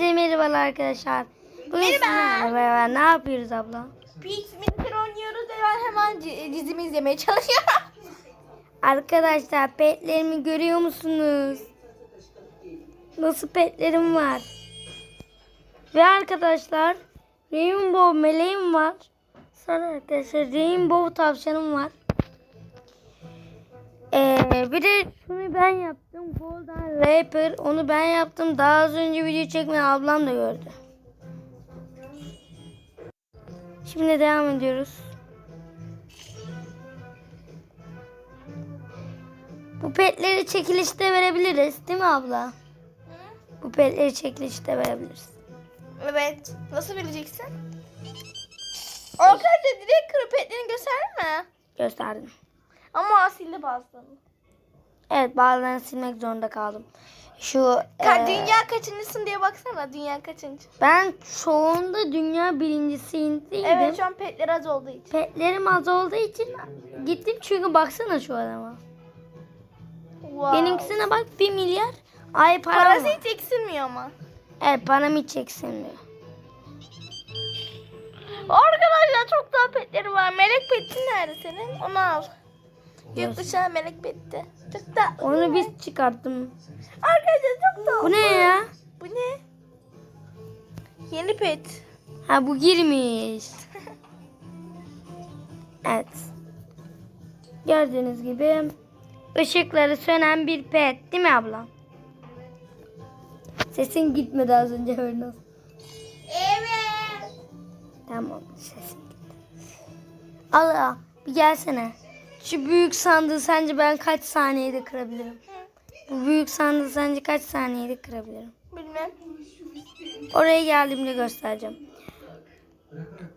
Size merhabalar arkadaşlar. Bugün Merhaba. beraber ne yapıyoruz abla? Minter oynuyoruz ve ben hemen ci- dizimi izlemeye çalışıyorum. Arkadaşlar petlerimi görüyor musunuz? Nasıl petlerim var? Ve arkadaşlar Rainbow meleğim var. Sonra arkadaşlar Rainbow tavşanım var. Ee, bir de şunu ben yaptım. Golden Rapper. Onu ben yaptım. Daha az önce video çekmeyi ablam da gördü. Şimdi devam ediyoruz. Bu petleri çekilişte verebiliriz değil mi abla? Bu petleri çekilişte verebiliriz. evet. Nasıl bileceksin? Arkadaşlar direkt kırpetlerini gösterdin mi? Gösterdim. Ama sildi bazılarını. Evet bazılarını silmek zorunda kaldım. Şu Ka- e, dünya kaçıncısın diye baksana. Dünya kaçıncı? ben çoğunda dünya birincisiydim. Evet şu an petler az olduğu için. Petlerim az olduğu için gittim çünkü baksana şu adama. Wow. Benimkisine bak 1 milyar ay para Parası hiç eksilmiyor ama. Evet param hiç eksilmiyor. Arkadaşlar çok daha petleri var. Melek petin nerede senin? Onu al. Dışına melek petti. Çok da. Onu biz çıkarttım. Arkadaşlar çok da. Bu ne ya? Bu ne? Yeni pet. Ha bu girmiş. Evet. Gördüğünüz gibi ışıkları sönen bir pet değil mi abla? Sesin gitmedi az önce Hörnaz. Evet. Tamam sesin gitti. Allah bir gelsene. Şu büyük sandığı sence ben kaç saniyede kırabilirim? Bu büyük sandığı sence kaç saniyede kırabilirim? Bilmem. Oraya geldiğimde göstereceğim.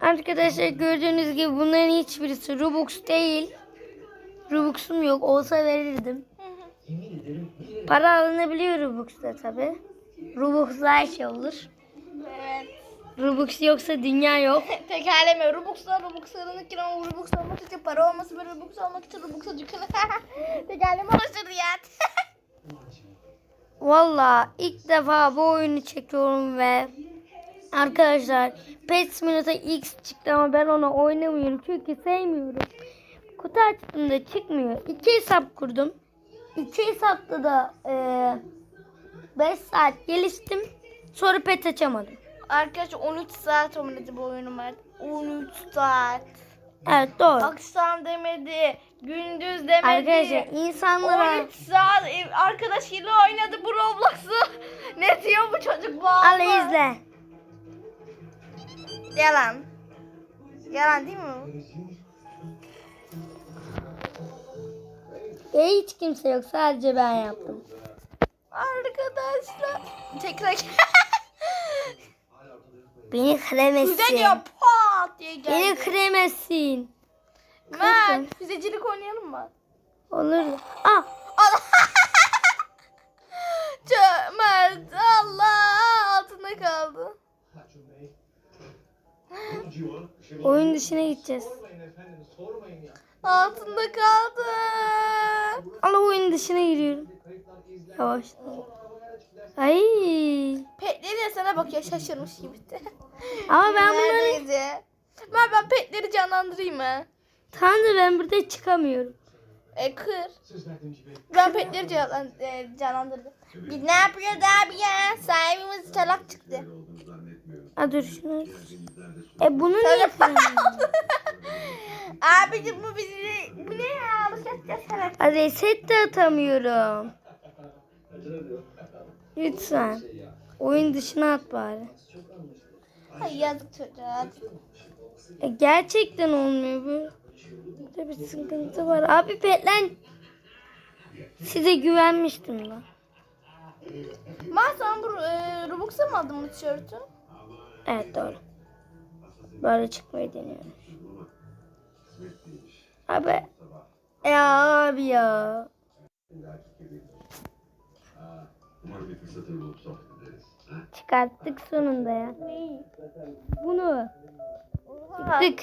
Arkadaşlar gördüğünüz gibi bunların hiçbirisi Robux değil. Robux'um yok. Olsa verirdim. Para alınabiliyor Robux'ta tabi. Robux'la her şey olur. Evet. Robux yoksa dünya yok. Tekerleme. Robux'lar Robux'ların kiran Robux olmak için para olması ve Robux olmak için Robux'a dükkanı. Tekerleme oluşturdu ya. Valla ilk defa bu oyunu çekiyorum ve arkadaşlar Pet Simulator X çıktı ama ben onu oynamıyorum çünkü sevmiyorum. Kutu açtığımda çıkmıyor. İki hesap kurdum. İki hesapta da 5 saat geliştim. Sonra pet açamadım. Arkadaşlar 13 saat oynadı bu oyunu ben. 13 saat. Evet doğru. Akşam demedi, gündüz demedi. Arkadaşlar insanlara 13 saat arkadaşıyla oynadı bu Roblox'u. ne diyor bu çocuk bu al izle. Yalan. Yalan değil mi? E, hiç kimse yok sadece ben yaptım. Arkadaşlar. Tekrar. Beni kıremezsin. Füze diyor pat diye Beni geldi. kıremezsin. Mert füzecilik oynayalım mı? Olur. Ah Mert Allah altında kaldı. oyun dışına gideceğiz. Altında kaldı. Ama oyun dışına giriyorum. Yavaş. Ay. Petleri de sana bakıyor şaşırmış gibi. Ama ben bunları? Ben, ben petleri canlandırayım mı? tam da ben burada çıkamıyorum. E kır. Ben petleri canlan, e, canlandırdım. Biz ne yapıyoruz abi ya? Sahibimiz çalak çıktı. Ha dur şunu. E bunu niye kıramıyorum? Abicim bu bizi... Bu ne ya? Alışacağız ya sana. Ha reset de atamıyorum. Lütfen. Oyun dışına at bari. Ay yazık çocuğa. E, gerçekten olmuyor bu. Burada bir sıkıntı var. Abi petlen size güvenmiştim lan. Ben sana bu e, Robux'a mı aldın bu tişörtü? Evet doğru. Böyle çıkmayı deniyorum. Abi. Ya abi ya. Umarım bir fırsatını bulup sohbet ederiz. Ha? Çıkarttık sonunda ya. Bunu. Oha. Tık.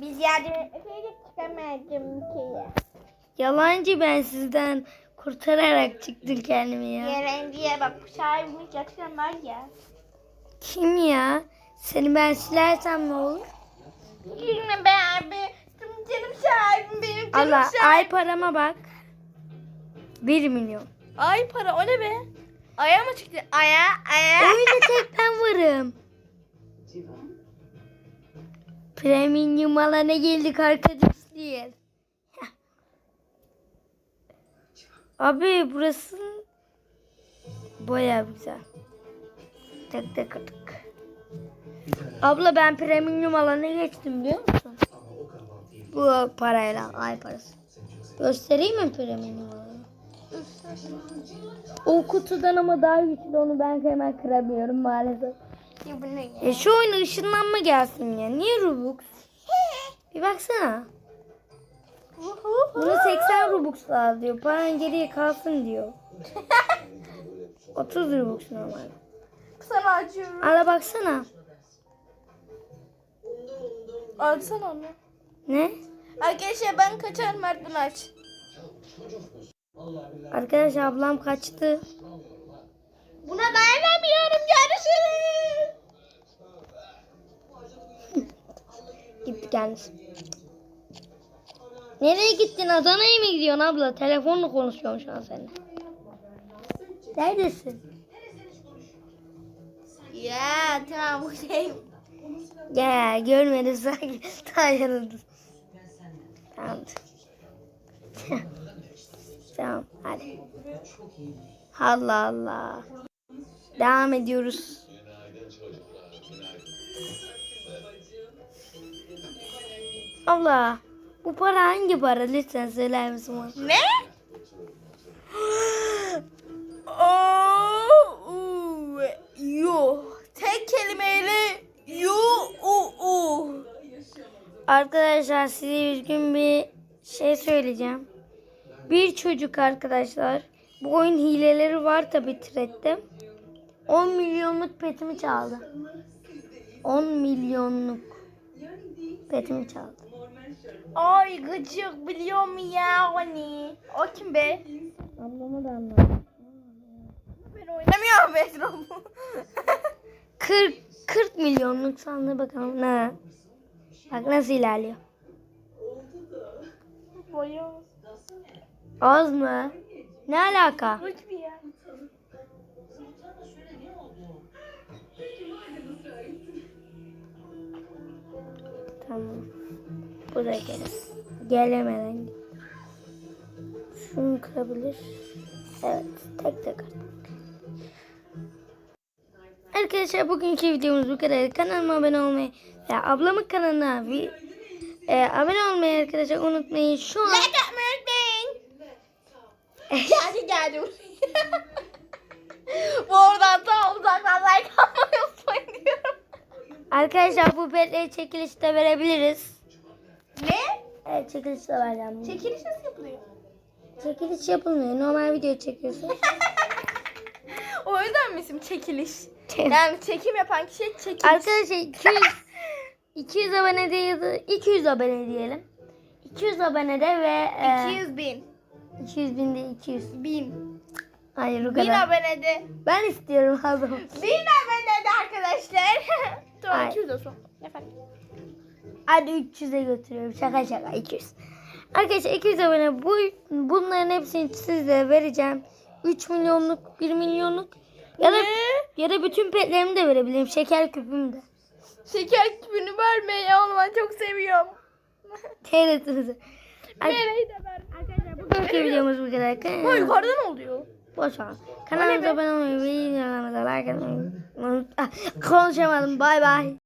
Biz yardım etmeseydik çıkamadım ki. Yalancı ben sizden Kurtararak çıktın kendimi ya. Yerenciye bak sahibimiz gerçekten var ya. Kim ya? Seni ben silersem ne olur? Gülme be abi. Canım, canım sahibim benim canım Allah sahibim. ay parama bak. 1 milyon. Ay para o ne be? Aya mı çıktı? Aya aya. Oyunda tek ben varım. Premium alana geldik arkadaşlar. Abi burası baya güzel. Tek tek tık. Abla ben premium alana geçtim biliyor musun? Bu parayla ay parası. Göstereyim mi premium alanı? O kutudan ama daha güçlü onu ben hemen kıramıyorum maalesef. Ya bu ne ya? E şu oyuna ışınlanma gelsin ya. Niye Robux? Bir baksana. Buna 80 Robux lazım diyor. Paran geriye kalsın diyor. 30 Robux normal. Sana acıyorum. Ala baksana. Alsana onu. Ne? Arkadaşlar ben kaçar Mert'in aç. Arkadaş ablam kaçtı. Buna dayanamıyorum görüşürüz. Gitti kendisi. Nereye gittin? Adana'ya mı gidiyorsun abla? Telefonla konuşuyorum şu an seninle. Neredesin? Ya tamam bu şey. Ya görmedim sanki. Dayanıldım. Tamamdır. tamam hadi. Allah Allah. Devam ediyoruz. Allah. Bu para hangi para? Lütfen söyler misin bana? Ne? Oo, yo. Tek kelimeyle yo u u. Arkadaşlar size üzgün bir şey söyleyeceğim. Bir çocuk arkadaşlar. Bu oyun hileleri var tabi Thread'de. 10 milyonluk petimi çaldı. 10 milyonluk petimi çaldı. Ay gıcık biliyor mu ya onu? O kim be? Ablama da anladım. Ben oynamıyorum Bedroom'u. 40 40 milyonluk sandı bakalım ne? Bak nasıl ilerliyor. Boyuz. Az mı? Ne alaka? Tamam. Bu da gelir. Gelemeden. Şunu kırabilir. Evet. Tek tek. Arkadaşlar bugünkü videomuz bu kadar. Kanalıma abone olmayı ve ablamın kanalına bir e, abone olmayı arkadaşlar unutmayın. Şu an. Geldi geldi. Bu oradan tam uzaktan like atmayı unutmayın diyorum. arkadaşlar bu petleri çekilişte verebiliriz. Ne? Evet çekilişte vereceğim. Çekiliş nasıl yapılıyor? Çekiliş yapılmıyor. Normal video çekiyorsun. o yüzden mi isim çekiliş? Yani çekim yapan kişiye çekiliş. Arkadaşlar 200 200 abone değil 200 abone diyelim. 200 abonede ve e, 200 bin. 200 bin de 200. Bin. Hayır o Bin kadar. abonede. Ben istiyorum ablam. Bin abonede arkadaşlar. Tamam Ay. 200 olsun. Efendim. Hadi 300'e götürüyorum. Şaka şaka 200. Arkadaşlar 200 abone bu bunların hepsini size vereceğim. 3 milyonluk, 1 milyonluk ya da Ne? ya da bütün petlerimi de verebilirim. Şeker küpümü de. Şeker küpünü verme ya onu ben çok seviyorum. TRT'mizi. Nereyi de ver. Bugünkü videomuz bu kadar. Bu yukarıdan oluyor. Boş ver. Kanalımıza abone olmayı videolarımıza like atmayı Ah, Konuşamadım. Bay bay.